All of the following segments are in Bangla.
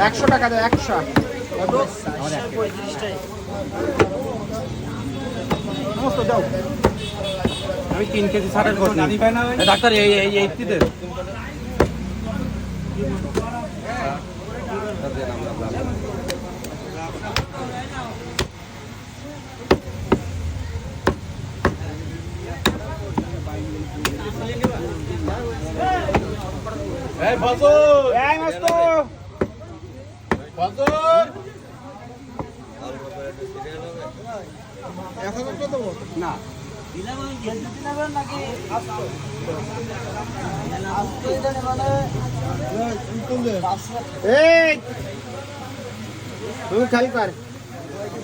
একশো টাকা দেয় একশো। সমস্ত দাও আমি তিন কেজি ষাটের ডাক্তার এই এই এইটিতে এই মস্ত না দিলাম আমি গেঞ্জি দিলাম নাকি মানে তুমি খালি পার।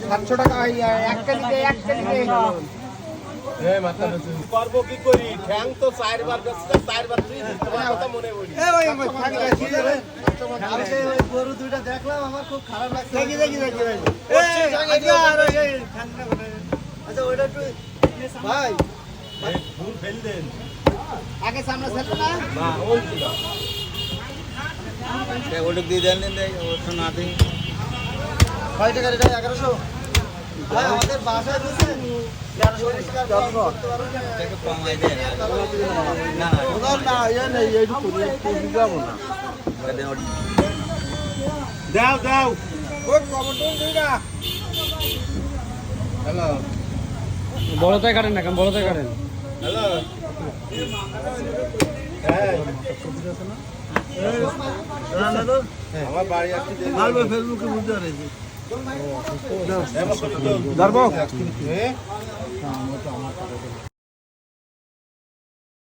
সাতশো টাকা এক কেজি দে এক কেজি দে। করব কি করি? ঠ্যাং তো চারবার চারবার তুই কথা মনে পড়ি। গরু দুইটা দেখলাম আমার খুব খারাপ লাগছে। দেখি দেখি দেখি দেখি। ভাই। ভুল ফেল দেন। আগে সামনে সেলবে না? না ওই ছিল। ওটা দিয়ে দেন ওটা না দিই। কয় টাকার এটা এগারোশো? ভাই আমাদের বাসায় না। ইয়ে দাও দাও। হ্যালো। বড়তাই কাটেন না কেন বড়তাই কাটেন। হ্যালো। হ্যাঁ। ফেসবুকে